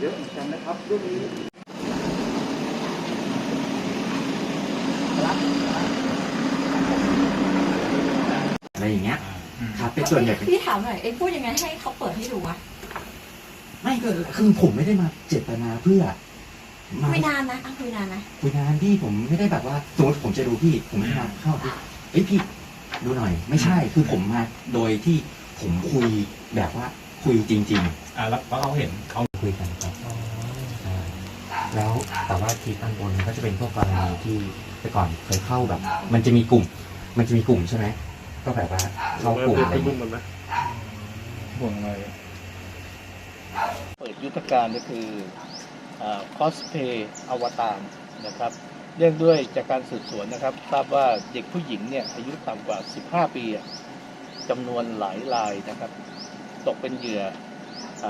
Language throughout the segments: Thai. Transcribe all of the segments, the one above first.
รูปนี้อะไรอย่างเงี้ยครับเป็นส่วนใหญ่เป็นพี่ถามหน่อยเอ็งพูดยังไงให้เขาเปิดให้ดูวะไม่ก็คือผมไม่ได้มาเจตนาเพื่อมาคุยนานนะอะคุยนานนะคุยนานพี่ผมไม่ได้แบบว่าสมมติผมจะดูพี่ผมไม่ได้มาเข้าพี่เอ้ยพี่ดูหน่อย ไม่ใช่คือผมมาโดยที่ผมคุยแบบว่า คุยจริง อ่าแล้วแล้วเขาเห็นเขาๆ คุยกันครับใช่แล้วแต่ว่าคลิปอันบนก็จะเป็นพวกกรณีที่แต่ก่อนเคยเข้าแบบ มันจะมีกลุ่ม มันจะมีกลุ่มใช่ไหมก็แบบว่าเข้ากลุ่มอะไรอย่างเงี้ย ห่วงอะไรเปิดยุทธการก็คือคอสเพย์อวตารนะครับเนื่องด้วยจากการสืบสวนนะครับ ทราบว่าเด็กผู้หญิงเนี่ยอายุต่ำกว่า 15 ปีอะจำนวนหลายรายนะครับ ตกเป็นเหยื่ออา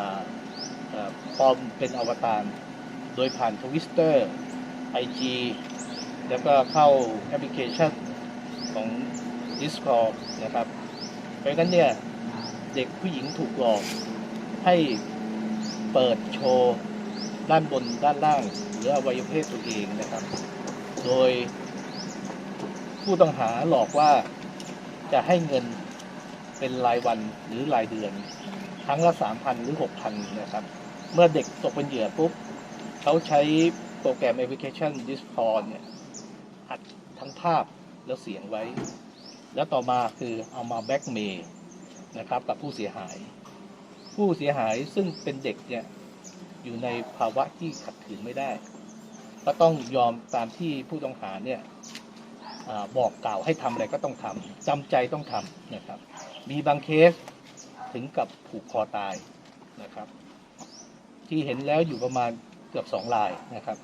อ่าปลอมเป็นอวตารโดยผ่านทวิสเตอร์ IG แล้วก็เข้าแอปพลิเคชันของ Discord นะครับ เพราะฉะนั้นเนี่ยเด็กผู้หญิงถูกหลอกให้เปิดโชว์ด้านบนด้านล่าง หรืออวัยวะเพศตัวเองนะครับ โดยผู้ต้องหาหลอกว่าจะให้เงิน เป็นรายวันหรือรายเดือน ครั้งละสามพันหรือหกพันนะครับ เมื่อเด็กตกเป็นเหยื่อปุ๊บเขาใช้โปรแกรมแอปพลิเคชัน Discord เนี่ยอัดทั้งภาพแล้วเสียงไว้ แล้วต่อมาคือเอามาแบ็กเมย์นะครับกับผู้เสียหาย ผู้เสียหายซึ่งเป็นเด็กเนี่ยอยู่ในภาวะที่ขัดขืนไม่ได้ ก็ต้องยอมตามที่ผู้ต้องหาเนี่ยอบอกกล่าวให้ทำอะไรก็ต้องทำจำใจต้องทำนะครับ มีบางเคสถึงกับผูกคอตายนะครับ ที่เห็นแล้วอยู่ประมาณเกือบสองลายนะครับ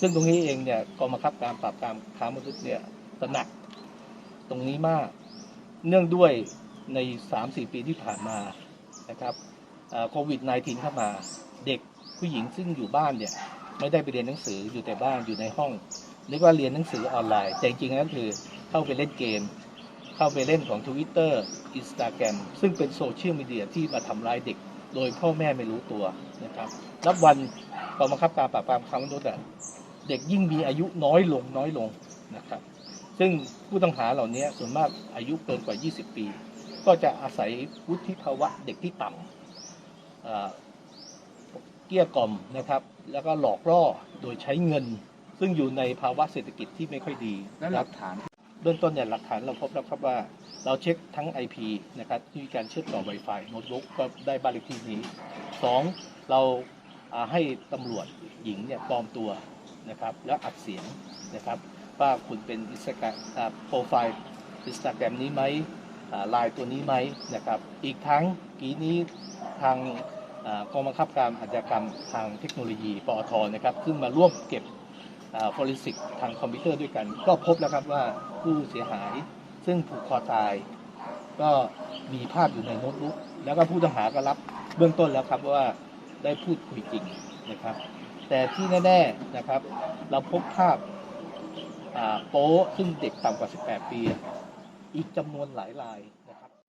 ซึ่งตรงนี้เองเนี่ยกองบังคับการปราบปรามค้ามนุษย์เนี่ยตระหนักตรงนี้มาก เนื่องด้วยใน3-4ปีที่ผ่านมานะครับโควิด -19 เข้ามาเด็กผู้หญิงซึ่งอยู่บ้านเนี่ยไม่ได้ไปเรียนหนังสืออยู่แต่บ้านอยู่ในห้องนึกว่าเรียนหนังสือออนไลน์ แต่จริงๆแล้วคือเข้าไปเล่นเกม เข้าไปเล่นของ Twitter Instagram ซึ่งเป็นโซเชียลมีเดียที่มาทำร้ายเด็ก โดยพ่อแม่ไม่รู้ตัวนะครับนับวันกองบังคับการปราบปรามค้ามนุษย์เด็กยิ่งมีอายุน้อยลงน้อยลงนะครับ ซึ่งผู้ต้องหาเหล่านี้ส่วนมากอายุเกินกว่า 20 ปี ก็จะอาศัยวุฒิภาวะเด็กที่ต่ำเกี้ยกล่อมนะครับ แล้วก็หลอกล่อโดยใช้เงิน ซึ่งอยู่ในภาวะเศรษฐกิจที่ไม่ค่อยดีและหลักฐาน เบื้องต้นเนี่ยหลักฐานเราพบแล้วครับว่าเราเช็คทั้ง IP นะครับที่มีการเชื่อมต่อ Wi-Fi โน้ตบุ๊กก็ได้บ้านเลขที่นี้สองเราให้ตำรวจหญิงเนี่ยปลอมตัวนะครับแล้วอัดเสียงนะครับว่าคุณเป็นอินสตาแกรมโปรไฟล์อินสตาแกรมนี้ไหมลน์ตัวนี้ไหมนะครับอีกทั้งกีนี้ทางกองบังคับการอาชญากรรมทางเทคโนโลยีปอทนะครับซึ่งมาร่วมเก็บ ฟอริสิกทางคอมพิวเตอร์ด้วยกัน ก็พบแล้วครับว่าผู้เสียหายซึ่งผูกคอตาย ก็มีภาพอยู่ในโน้ตบุ๊กแล้วก็ผู้ต้องหาก็รับเบื้องต้นแล้วครับว่าได้พูดคุยจริงนะครับ แต่ที่แน่ๆนะครับ เราพบภาพโป๊ซึ่งเด็กต่ำกว่า 18 ปี อีกจำนวนหลายราย